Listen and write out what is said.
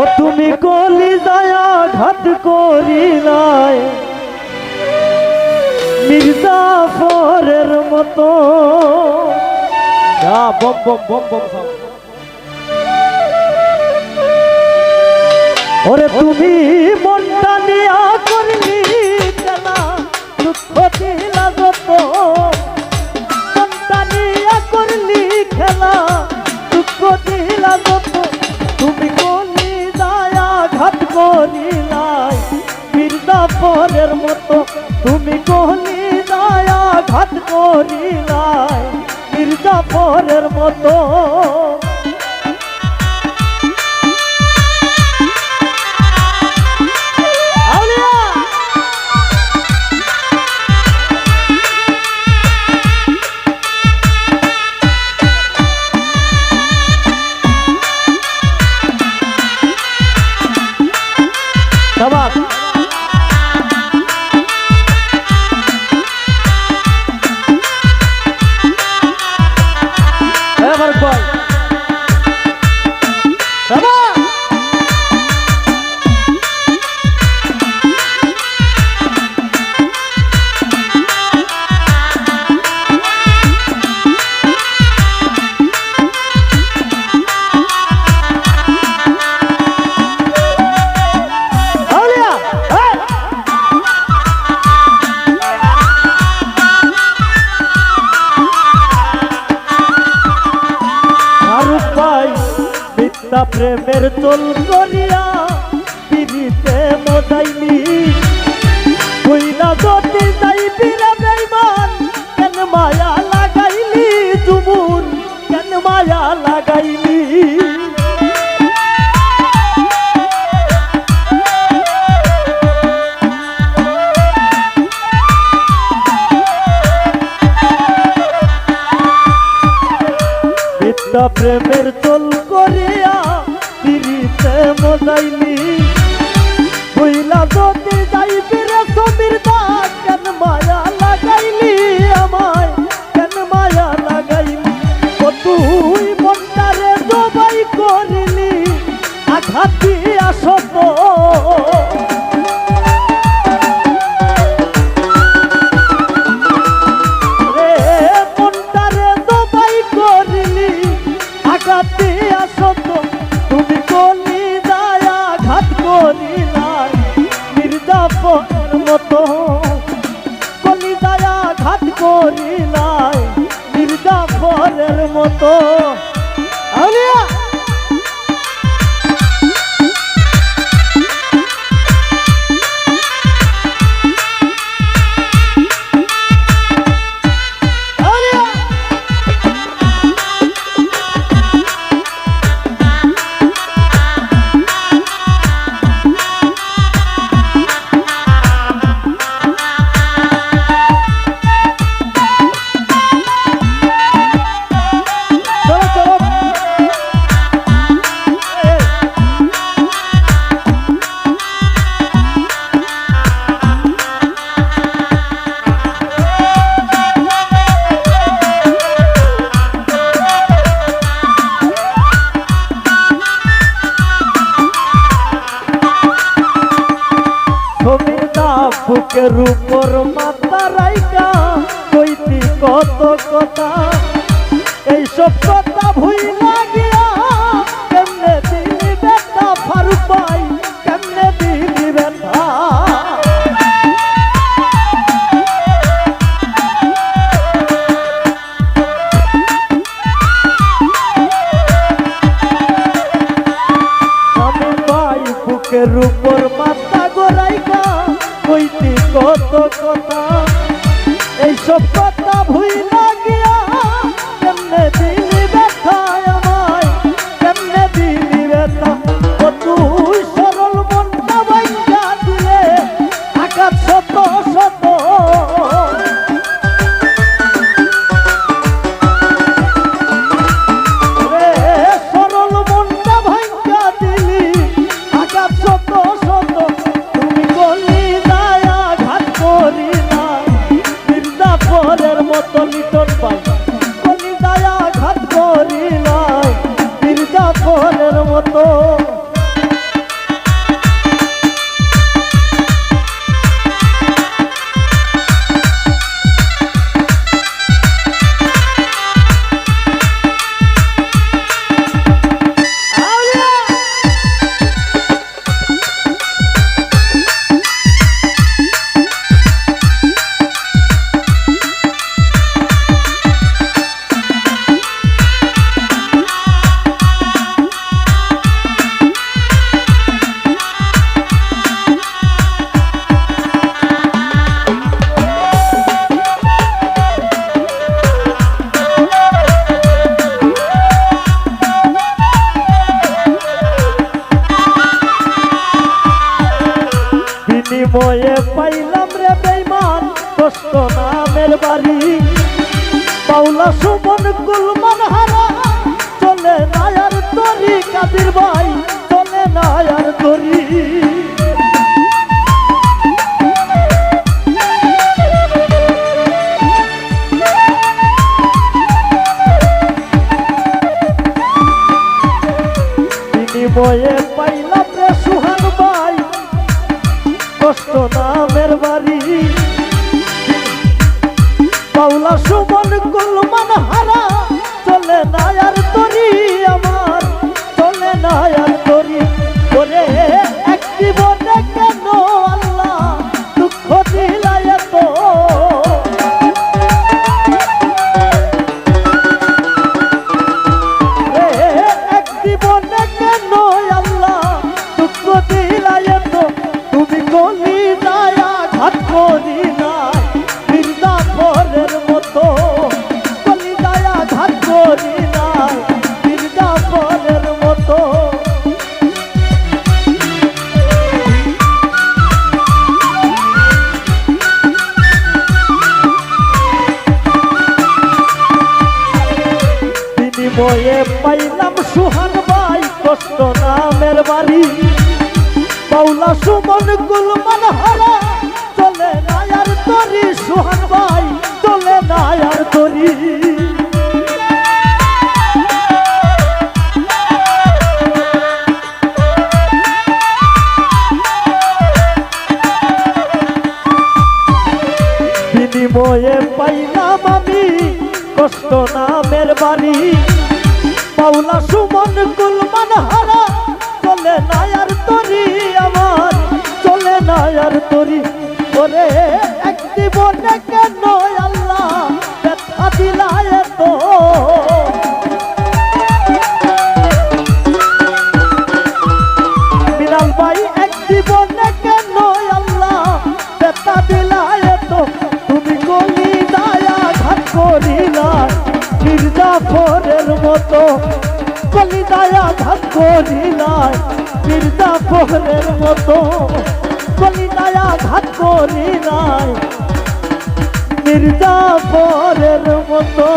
ও তুমি কলি দয়া ঘাত করিলাই মির্জাফরের মতো বম বম বম বম। ওরে তুমি মনটা করিলাই মির্জাফরের মতো তুমি কহলি দায়া ঘাত করিলাই মির্জাফরের মতো মিথ্যা প্রেমের চল করিয়া পিড়িতে মজাইলি কইলা যদি যাই বিরা বেইমান, কেন মায়া লাগাইলি জুমুন কেন মায়া লাগাইলি? প্রেমের চল করিয়া পিড়িতে মজাইলি বইলা যদি মতো। আউলিয়া! বুকের উপর মাথা রাইকা কইতি কত কথা? এইসব কথা ভুই লাগিয়া কেমনে দিলি বেটা ফারুক ভাই, কেমনে দিলি বেটা স্বামী কত কথা এইসব বিনিময়ে পাইলাম রে বেইমান কষ্ট নামের বাড়ি। পাওলা সুমন কুলমান হারা, চলে নায়ার তরি, কাদির ভাই, চলে নায়ার তরি। না বিনিময়ে পাইলাম সুহান ভাই, কষ্ট নামের বাড়ি। পাওলা সুমন গুলমান হারা, চলে না আর তরি। সুহান ভাই, চলে না আর তরি। কষ্ট নামের বাড়ি। পাওলা সুমন কুলমান হারা, চলে না আর তরি আমার, চলে না আর তরি। ওরে এক জীবনে কেন মির্জাফরের মতো গলি দায়া ঘাট করিলাই মির্জাফরের মতো গলি দায়া ঘাট করিলাই মির্জাফরের মতো